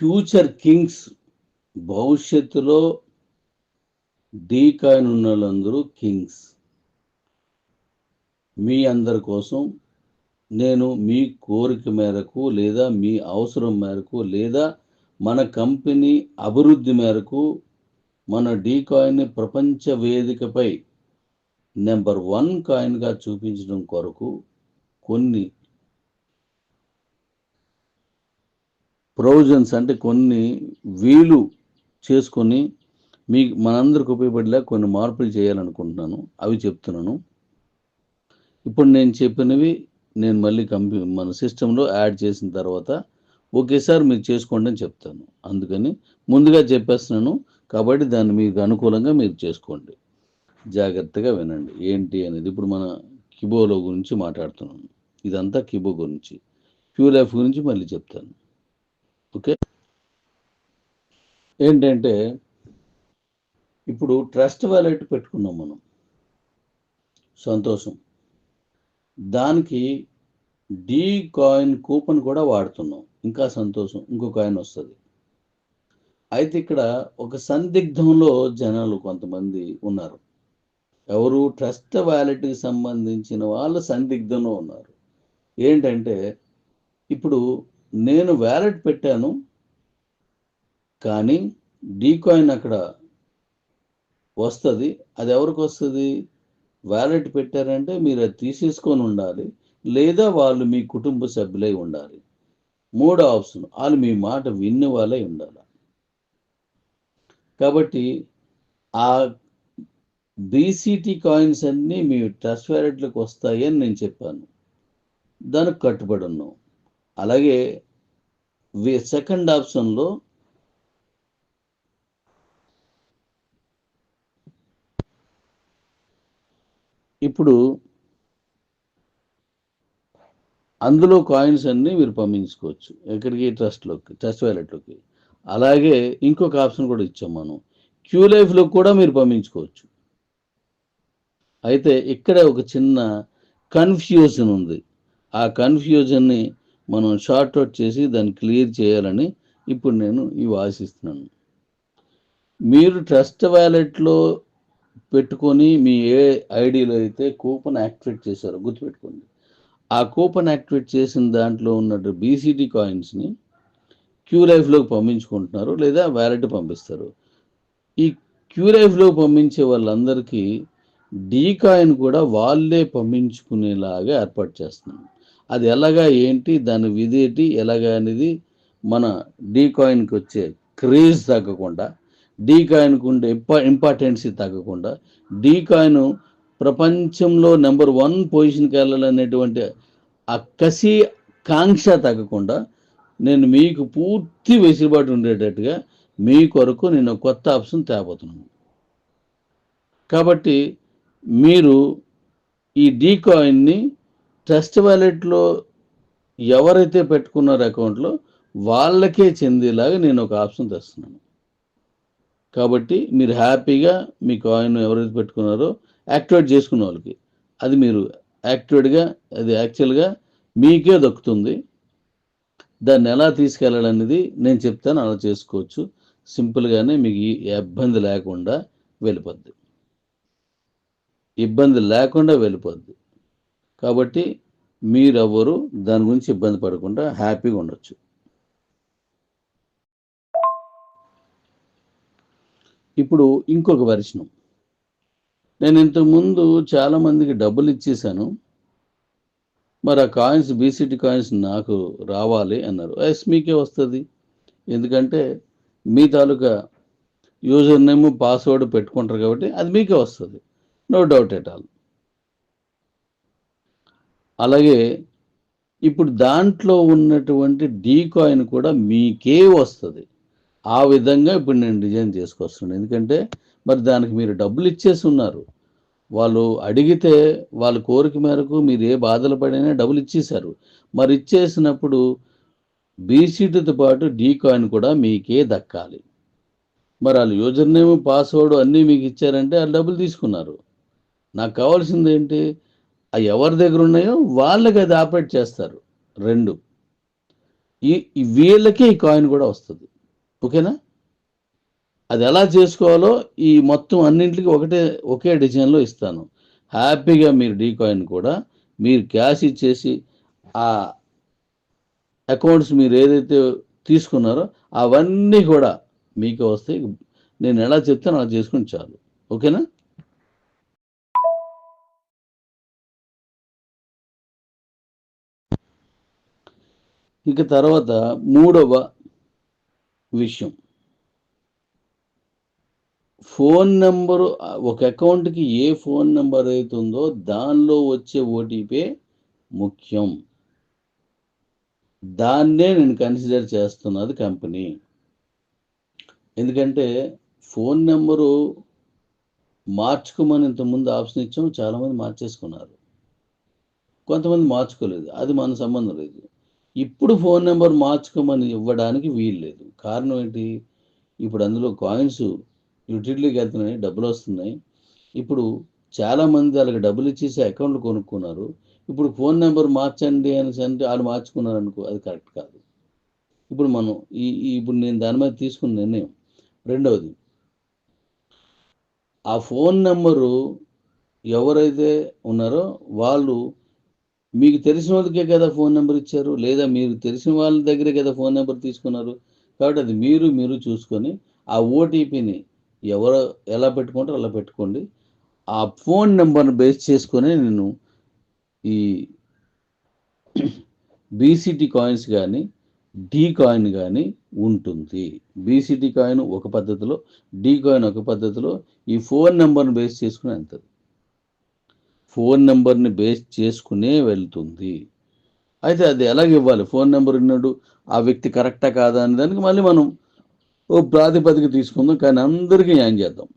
Future kings భవిష్యత్తులో D coin ఉన్న వాళ్ళందరూ కింగ్స్. మీ అందరి కోసం నేను మీ కోరిక మేరకు లేదా మీ అవసరం మేరకు లేదా మన కంపెనీ అభివృద్ధి మేరకు మన డీ కాయిన్ని ప్రపంచ వేదికపై నెంబర్ వన్ కాయిన్గా చూపించడం కొరకు కొన్ని ప్రొవిజన్స్ అంటే కొన్ని వీలు చేసుకొని మీ మనందరికి ఉపయోగపడేలా కొన్ని మార్పులు చేయాలనుకుంటున్నాను. అవి చెప్తున్నాను. ఇప్పుడు నేను చెప్పినవి నేను మళ్ళీ కంప్యూ మన సిస్టంలో యాడ్ చేసిన తర్వాత ఒకేసారి మీరు చేసుకోండి అని చెప్తాను. అందుకని ముందుగా చెప్పేస్తున్నాను కాబట్టి దాన్ని మీకు అనుకూలంగా మీరు చేసుకోండి. జాగ్రత్తగా వినండి. ఏంటి అనేది ఇప్పుడు మన కిబోలో గురించి మాట్లాడుతున్నాను. ఇదంతా కిబో గురించి. క్యూ లైఫ్ గురించి మళ్ళీ చెప్తాను. ఓకే? ఏంటంటే ఇప్పుడు ట్రస్ట్ వ్యాలెట్ పెట్టుకున్నాం మనం. సంతోషం. దానికి డీ కాయిన్ కూపన్ కూడా వాడుతున్నాం. ఇంకా సంతోషం. ఇంకో కాయిన్ వస్తుంది. అయితే ఇక్కడ ఒక సందిగ్ధంలో జనాలు కొంతమంది ఉన్నారు. ఎవరు ట్రస్ట్ వ్యాలెట్కి సంబంధించిన వాళ్ళు సందిగ్ధంలో ఉన్నారు. ఏంటంటే ఇప్పుడు నేను వ్యాలెట్ పెట్టాను కానీ డీకాయిన్ అక్కడ వస్తుంది. అది ఎవరికి వస్తుంది? వ్యాలెట్ పెట్టారంటే మీరు అది తీసేసుకొని ఉండాలి లేదా వాళ్ళు మీ కుటుంబ సభ్యులై ఉండాలి. మూడో ఆప్షన్. వాళ్ళు మీ మాట విన్న వాళ్ళై ఉండాలి. కాబట్టి ఆ బీసీటీ కాయిన్స్ అన్నీ మీ ట్రస్ట్ వ్యాలెట్లకు వస్తాయి అని నేను చెప్పాను. దానికి కట్టుబడి ఉన్నాం. అలాగే సెకండ్ ఆప్షన్లో ఇప్పుడు అందులో కాయిన్స్ అన్నీ మీరు పంపించుకోవచ్చు. ఎక్కడికి? ట్రస్ట్లోకి ట్రస్ట్ వ్యాలెట్లోకి అలాగే ఇంకొక ఆప్షన్ కూడా ఇచ్చాం మనం. క్యూ లైఫ్లో కూడా మీరు పంపించుకోవచ్చు. అయితే ఇక్కడ ఒక చిన్న కన్ఫ్యూజన్ ఉంది. ఆ కన్ఫ్యూజన్ని మనం షార్ట్ అవుట్ చేసి దాన్ని క్లియర్ చేయాలని ఇప్పుడు నేను ఇవి ఆశిస్తున్నాను. మీరు ట్రస్ట్ వ్యాలెట్లో పెట్టుకొని మీ ఏ ఐడిలో అయితే కూపన్ యాక్టివేట్ చేశారో గుర్తుపెట్టుకోండి. ఆ కూపన్ యాక్టివేట్ చేసిన దాంట్లో ఉన్నట్టు బీసీటీ కాయిన్స్ని క్యూ లైఫ్లోకి పంపించుకుంటున్నారు లేదా వ్యాలెట్ పంపిస్తారు. ఈ క్యూ లైఫ్లోకి పంపించే వాళ్ళందరికీ డీ కాయిన్ కూడా వాళ్ళే పంపించుకునేలాగా ఏర్పాటు చేస్తున్నారు అది ఎలాగా ఏంటి దాని విధేటి ఎలాగా అనేది మన డీ కాయిన్కి వచ్చే క్రేజ్ తగ్గకుండా డీ కాయిన్కు ఉండే ఇంప ఇంపార్టెన్సీ తగ్గకుండా డీ కాయిన్ ప్రపంచంలో నెంబర్ వన్ పొజిషన్కి వెళ్ళాలనేటువంటి ఆ కసి కాంక్ష తగ్గకుండా నేను మీకు పూర్తి వెసులుబాటు ఉండేటట్టుగా మీ కొరకు నేను కొత్త ఆప్షన్ తేబోతున్నాను. కాబట్టి మీరు ఈ డీ కాయిన్ని ట్రస్ట్ వ్యాలెట్లో ఎవరైతే పెట్టుకున్నారో అకౌంట్లో వాళ్ళకే చెందేలాగా నేను ఒక ఆప్షన్ తెస్తున్నాను. కాబట్టి మీరు హ్యాపీగా మీ కాయిన్ ఎవరైతే పెట్టుకున్నారో యాక్టివేట్ చేసుకున్న వాళ్ళకి అది మీరు యాక్టివేట్గా అది యాక్చువల్గా మీకే దక్కుతుంది. దాన్ని ఎలా తీసుకెళ్ళాలనేది నేను చెప్తాను అలా చేసుకోవచ్చు. సింపుల్గానే మీకు ఈ ఇబ్బంది లేకుండా వెళ్ళిపోద్ది. ఇబ్బంది లేకుండా వెళ్ళిపోద్ది. కాబట్టి మీరెవ్వరు దాని గురించి ఇబ్బంది పడకుండా హ్యాపీగా ఉండొచ్చు. ఇప్పుడు ఇంకొక వెర్షను నేను ఇంతకుముందు చాలా మందికి డబ్బులు ఇచ్చేసాను మరి ఆ కాయిన్స్ బీసీటీ కాయిన్స్ నాకు రావాలి అన్నారు. ఎస్ మీకే వస్తుంది. ఎందుకంటే మీ తాలూకా యూజర్ నేమ్ పాస్వర్డ్ పెట్టుకుంటారు కాబట్టి అది మీకే వస్తుంది. No doubt at all. అలాగే ఇప్పుడు దాంట్లో ఉన్నటువంటి డీ కాయిన్ కూడా మీకే వస్తుంది. ఆ విధంగా ఇప్పుడు నేను డిజైన్ చేసుకొస్తున్నాను. ఎందుకంటే మరి దానికి మీరు డబ్బులు ఇచ్చేసి ఉన్నారు. వాళ్ళు అడిగితే వాళ్ళ కోరిక మేరకు మీరు ఏ బాధలు పడినా డబ్బులు ఇచ్చేశారు. మరి ఇచ్చేసినప్పుడు బీసీటీతో పాటు డీ కాయిన్ కూడా మీకే దక్కాలి. మరి వాళ్ళు యూజర్ నేమ్ పాస్వర్డ్ అన్నీ మీకు ఇచ్చారంటే వాళ్ళు డబ్బులు తీసుకున్నారు. నాకు కావాల్సింది ఏంటి? అవి ఎవరి దగ్గర ఉన్నాయో వాళ్ళకి అది ఆపరేట్ చేస్తారు. రెండు. ఈ వీళ్ళకి ఈ కాయిన్ కూడా వస్తుంది. ఓకేనా? అది ఎలా చేసుకోవాలో ఈ మొత్తం అన్నింటికి ఒకటే ఒకే డిజైన్లో ఇస్తాను. హ్యాపీగా మీరు డీ కాయిన్ కూడా మీరు క్యాష్ ఇచ్చేసి ఆ అకౌంట్స్ మీరు ఏదైతే తీసుకున్నారో అవన్నీ కూడా మీకు వస్తాయి. నేను ఎలా చెప్తాను అలా చేసుకుని చాలు. ఓకేనా? ఇక తర్వాత మూడవ విషయం. ఫోన్ నెంబరు ఒక అకౌంట్కి ఏ ఫోన్ నెంబర్ అయితే ఉందో దానిలో వచ్చే ఓటీపీ ముఖ్యం. దాన్నే నేను కన్సిడర్ చేస్తున్నది కంపెనీ. ఎందుకంటే ఫోన్ నెంబరు మార్చుకోమని ఇంతకుముందు ఆప్షన్ ఇచ్చాము చాలామంది మార్చేసుకున్నారు. కొంతమంది మార్చుకోలేదు అది మన సంబంధం లేదు. ఇప్పుడు ఫోన్ నెంబర్ మార్చుకోమని ఇవ్వడానికి వీలు లేదు. కారణం ఏంటి? ఇప్పుడు అందులో కాయిన్స్ యూటిలిటీకి వెళ్తున్నాయి డబ్బులు వస్తున్నాయి. ఇప్పుడు చాలామంది వాళ్ళకి డబ్బులు ఇచ్చేసి అకౌంట్లు కొనుక్కున్నారు. ఇప్పుడు ఫోన్ నెంబర్ మార్చండి అని అంటే వాళ్ళు మార్చుకున్నారు అనుకో అది కరెక్ట్ కాదు. ఇప్పుడు మనం ఈ ఈ- ఇప్పుడు నేను దాని మీద తీసుకున్న నిర్ణయం. రెండవది ఆ ఫోన్ నెంబరు ఎవరైతే ఉన్నారో వాళ్ళు మీకు తెలిసిన వాళ్ళకే కదా ఫోన్ నెంబర్ ఇచ్చారు? లేదా మీరు తెలిసిన వాళ్ళ దగ్గరే కదా ఫోన్ నెంబర్ తీసుకున్నారు? కాబట్టి అది మీరు మీరు చూసుకొని ఆ ఓటీపీని ఎవరు ఎలా పెట్టుకుంటారో అలా పెట్టుకోండి. ఆ ఫోన్ నెంబర్ని బేస్ చేసుకొని నేను ఈ బీసీటీ కాయిన్స్ కానీ డీ కాయిన్ కానీ ఉంటుంది. బీసీటీ కాయిన్ ఒక పద్ధతిలో డీ కాయిన్ ఒక పద్ధతిలో ఈ ఫోన్ నెంబర్ని బేస్ చేసుకుని వెళ్తుంది ఫోన్ నెంబర్ని బేస్ చేసుకునే వెళ్తుంది. అయితే అది ఎలాగ ఇవ్వాలి? ఫోన్ నెంబర్ ఉన్నాడు ఆ వ్యక్తి కరెక్టా కాదా అనే దానికి మళ్ళీ మనం ఓ ప్రాతిపదిక తీసుకుందాం కానీ అందరికీ న్యాయం చేద్దాం.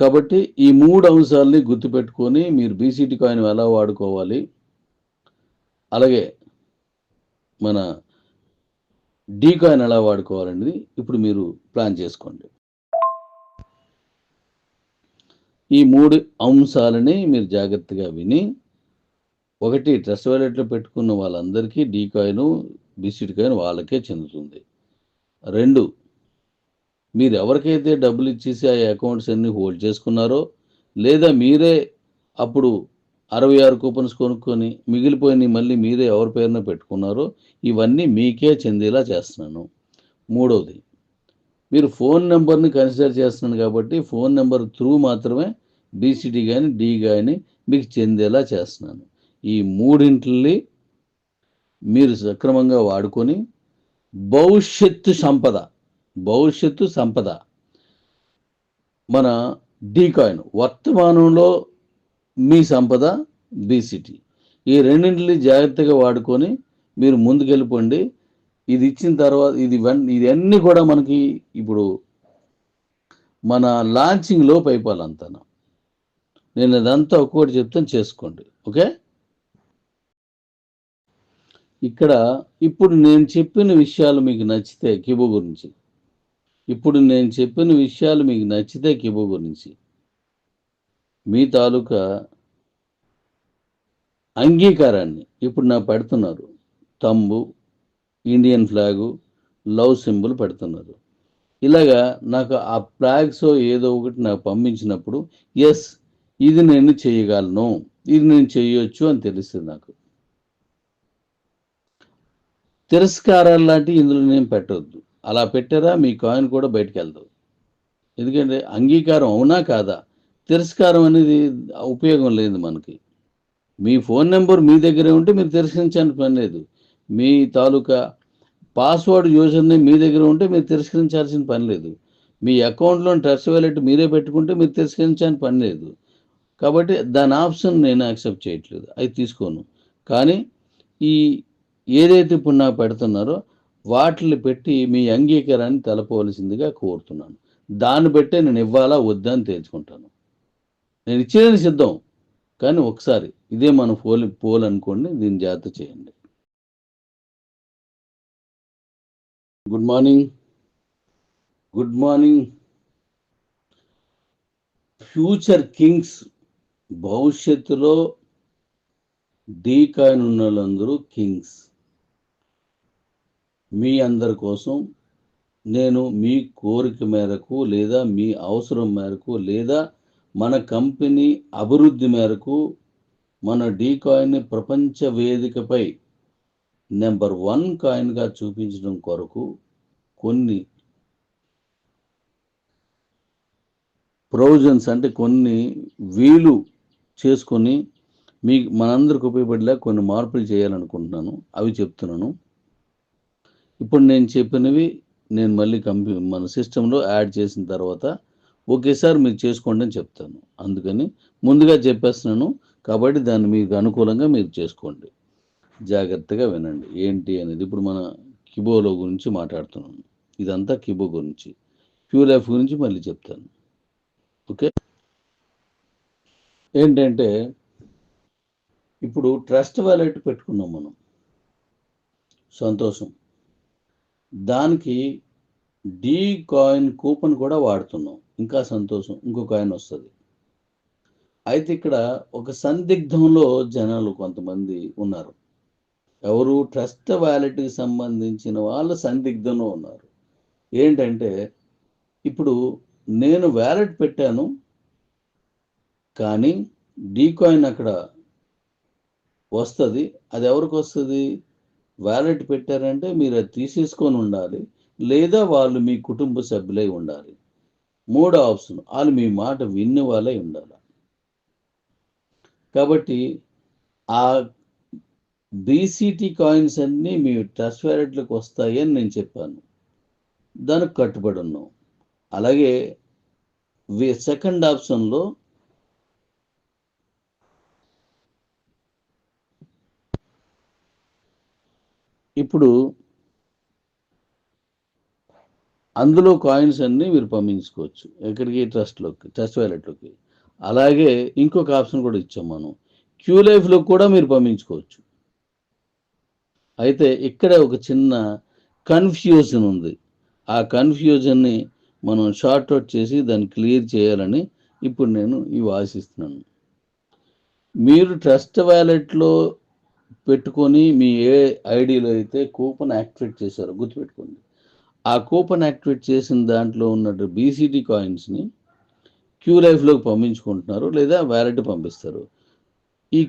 కాబట్టి ఈ మూడు అంశాలని గుర్తుపెట్టుకొని మీరు బీసీటీ కాయిన్ ఎలా వాడుకోవాలి? అలాగే మన డీ కాయిన్ ఎలా వాడుకోవాలనేది ఇప్పుడు మీరు ప్లాన్ చేసుకోండి. ఈ మూడు అంశాలని మీరు జాగ్రత్తగా విని ఒకటి ట్రస్ట్ వ్యాలెట్లో పెట్టుకున్న వాళ్ళందరికీ డీ కాయిన్ బీసీటీ కాయిన్ వాళ్ళకే చెందుతుంది. రెండు మీరు ఎవరికైతే డబ్బులు ఇచ్చేసి ఆ అకౌంట్స్ అన్ని హోల్డ్ చేసుకున్నారో లేదా మీరే అప్పుడు అరవై ఆరు కూపన్స్ కొనుక్కొని మిగిలిపోయిన మళ్ళీ మీరే ఎవరి పేరున పెట్టుకున్నారో ఇవన్నీ మీకే చెందేలా చేస్తున్నాను. మూడవది మీరు ఫోన్ నెంబర్ని కన్సిడర్ చేస్తున్నాను కాబట్టి ఫోన్ నెంబర్ త్రూ మాత్రమే బీసీటీ కానీ డి కానీ మీకు చెందేలా చేస్తున్నాను. ఈ మూడింటిని మీరు సక్రమంగా వాడుకొని భవిష్యత్తు సంపద భవిష్యత్తు సంపద మన డీ కాయిన్ వర్తమానంలో మీ సంపద బీసీటీ ఈ రెండింటిని జాగ్రత్తగా వాడుకొని మీరు ముందుకెళ్ళిపోండి. ఇది ఇచ్చిన తర్వాత ఇది వన్- ఇది అన్నీ కూడా మనకి ఇప్పుడు మన లాంచింగ్లో లోపు నేను ఇదంతా ఒక్కొక్కటి చెప్తాను చేసుకోండి. ఓకే? ఇక్కడ ఇప్పుడు నేను చెప్పిన విషయాలు మీకు నచ్చితే కిబో గురించి. ఇప్పుడు నేను చెప్పిన విషయాలు మీకు నచ్చితే కిబో గురించి. మీ తాలూకా అంగీకారాన్ని ఇప్పుడు నాకు పెడుతున్నారు. Thumb Indian flag love symbol పెడుతున్నారు. ఇలాగా నాకు ఆ ఫ్లాగ్స్ ఏదో ఒకటి నాకు పంపించినప్పుడు ఎస్ ఇది నేను చేయగలను ఇది నేను చేయొచ్చు అని తెలుస్తుంది నాకు. తిరస్కారాలు లాంటివి ఇందులో నేను పెట్టవద్దు అలా పెట్టారా మీ కాయిన్ కూడా బయటకు వెళ్తావు ఎందుకంటే అంగీకారం అవునా కాదా? తిరస్కారం అనేది ఉపయోగం లేదు మనకి. మీ ఫోన్ నెంబర్ మీ దగ్గరే ఉంటే మీరు తిరస్కరించడానికి పని లేదు. మీ తాలూకా పాస్వర్డ్ యూజర్ని మీ దగ్గర ఉంటే మీరు తిరస్కరించాల్సిన పని లేదు. మీ అకౌంట్లో ట్రస్ట్ వ్యాలెట్ మీరే పెట్టుకుంటే మీరు తిరస్కరించాల్సిన పని లేదు. కాబట్టి దాని ఆప్షన్ నేను యాక్సెప్ట్ చేయట్లేదు. అది తీసుకోను. కానీ ఈ ఏదైతే ఇప్పుడు నాకు పెడుతున్నారో వాటిని పెట్టి మీ అంగీకారాన్ని తెలపవలసిందిగా కోరుతున్నాను. దాన్ని బట్టే నేను ఇవ్వాలా వద్దా అని తేల్చుకుంటాను. నేను ఇచ్చేదని సిద్ధం. కానీ ఒకసారి ఇదే మన పోల్ పోల్ అనుకోండి దీన్ని జాగ్రత్త చేయండి. Good morning. Good morning. Future kings భవిష్యత్తులో డీ కాయిన్ ఉన్న వాళ్ళందరూ కింగ్స్. మీ అందరి కోసం నేను మీ కోరిక మేరకు లేదా మీ అవసరం మేరకు లేదా మన కంపెనీ అభివృద్ధి మేరకు మన డీ కాయిన్ని ప్రపంచ వేదికపై నెంబర్ వన్ కాయిన్గా చూపించడం కొరకు కొన్ని ప్రొవిజన్స్ అంటే కొన్ని వీలు చేసుకొని మీ మనందరికి ఉపయోగపడేలా కొన్ని మార్పులు చేయాలనుకుంటున్నాను. అవి చెప్తున్నాను. ఇప్పుడు నేను చెప్పినవి నేను మళ్ళీ కంప్యూ మన సిస్టంలో యాడ్ చేసిన తర్వాత ఒకేసారి మీరు చేసుకోండి అని చెప్తాను. అందుకని ముందుగా చెప్పేస్తున్నాను. కాబట్టి దాన్ని మీకు అనుకూలంగా మీరు చేసుకోండి. జాగ్రత్తగా వినండి. ఏంటి అనేది ఇప్పుడు మన కిబోలో గురించి మాట్లాడుతున్నాను. ఇదంతా కిబో గురించి. క్యూ లైఫ్ గురించి మళ్ళీ చెప్తాను. ఓకే? ఏంటంటే ఇప్పుడు ట్రస్ట్ వ్యాలెట్ పెట్టుకున్నాం మనం. సంతోషం. దానికి డీ కాయిన్ కూపన్ కూడా వాడుతున్నాం. ఇంకా సంతోషం. ఇంకో కాయిన్ వస్తుంది. అయితే ఇక్కడ ఒక సందిగ్ధంలో జనాలు కొంతమంది ఉన్నారు. ఎవరు ట్రస్ట్ వ్యాలెట్కి సంబంధించిన వాళ్ళు సందిగ్ధంలో ఉన్నారు. ఏంటంటే ఇప్పుడు నేను వ్యాలెట్ పెట్టాను కానీ డీ కాయిన్ అక్కడ వస్తుంది. అది ఎవరికి వస్తుంది? వ్యాలెట్ పెట్టారంటే మీరు అది తీసేసుకొని ఉండాలి. లేదా వాళ్ళు మీ కుటుంబ సభ్యులై ఉండాలి. మూడో ఆప్షన్. వాళ్ళు మీ మాట విన్న వాళ్ళై ఉండాలి. కాబట్టి ఆ బీసీటీ కాయిన్స్ అన్నీ మీ ట్రస్ట్ వ్యాలెట్లకు వస్తాయి అని నేను చెప్పాను. దానికి కట్టుబడి ఉన్నాం. అలాగే సెకండ్ ఆప్షన్లో ఇప్పుడు అందులో కాయిన్స్ అన్నీ మీరు పంపించుకోవచ్చు. ఎక్కడికి? ట్రస్ట్లోకి ట్రస్ట్ వ్యాలెట్లోకి అలాగే ఇంకొక ఆప్షన్ కూడా ఇచ్చాం మనం. క్యూ లైఫ్లో కూడా మీరు పంపించుకోవచ్చు. అయితే ఇక్కడ ఒక చిన్న కన్ఫ్యూజన్ ఉంది. ఆ కన్ఫ్యూజన్ని మనం షార్ట్ అవుట్ చేసి దాన్ని క్లియర్ చేయాలని ఇప్పుడు నేను ఇవి ఆశిస్తున్నాను. మీరు ట్రస్ట్ వ్యాలెట్లో పెట్టుకొని మీ ఏ ఐడిలో అయితే కూపన్ యాక్టివేట్ చేశారో గుర్తుపెట్టుకోండి. ఆ కూపన్ యాక్టివేట్ చేసిన దాంట్లో ఉన్నట్టు బీసీటీ కాయిన్స్ని క్యూ లైఫ్లోకి పంపించుకుంటున్నారు లేదా వ్యాలెట్ పంపిస్తారు. ఈ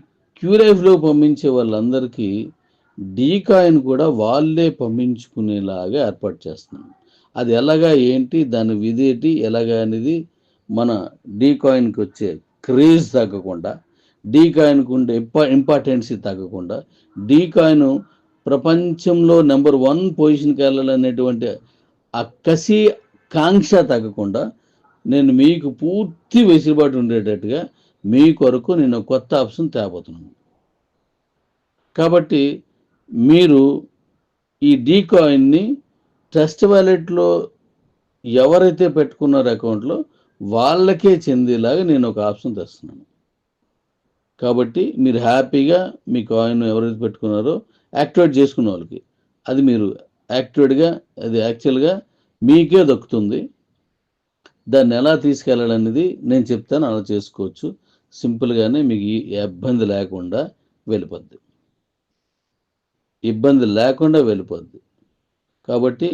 క్యూ లైఫ్లోకి పంపించే వాళ్ళందరికీ డీ కాయిన్ కూడా వాళ్ళే పంపించుకునేలాగా ఏర్పాటు చేస్తున్నాం. అది ఎలాగా ఏంటి దాని విధేటి ఎలాగా అనేది మన డీ కాయిన్కి వచ్చే క్రేజ్ తగ్గకుండా డీ కాయిన్కు ఉండే ఇంపార్టెన్సీ తగ్గకుండా డీ కాయిన్ ప్రపంచంలో నెంబర్ వన్ పొజిషన్కి వెళ్ళాలనేటువంటి ఆ కసి కాంక్ష తగ్గకుండా నేను మీకు పూర్తి వెసులుబాటు ఉండేటట్టుగా మీ కొరకు నేను కొత్త ఆప్షన్ తేబోతున్నాను. కాబట్టి మీరు ఈ డీ కాయిన్ని ట్రస్ట్ వ్యాలెట్లో ఎవరైతే పెట్టుకున్నారో అకౌంట్లో వాళ్ళకే చెందేలాగా నేను ఒక ఆప్షన్ తెస్తున్నాను. కాబట్టి మీరు హ్యాపీగా మీ కాయిన్ ఎవరైతే పెట్టుకున్నారో యాక్టివేట్ చేసుకున్న వాళ్ళకి. అది మీరు యాక్టివేట్గా అది యాక్చువల్గా మీకే దక్కుతుంది. దాన్ని ఎలా తీసుకెళ్ళాలనేది నేను చెప్తాను అలా చేసుకోవచ్చు. సింపుల్గానే మీకు ఈ ఇబ్బంది లేకుండా వెళ్ళిపోద్ది. ఇబ్బంది లేకుండా వెళ్ళిపోద్ది. కాబట్టి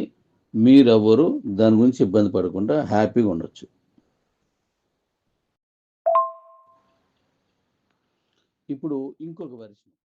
మీరెవరు దాని గురించి ఇబ్బంది పడకుండా హ్యాపీగా ఉండొచ్చు. ఇప్పుడు ఇంకొక వెర్షన్.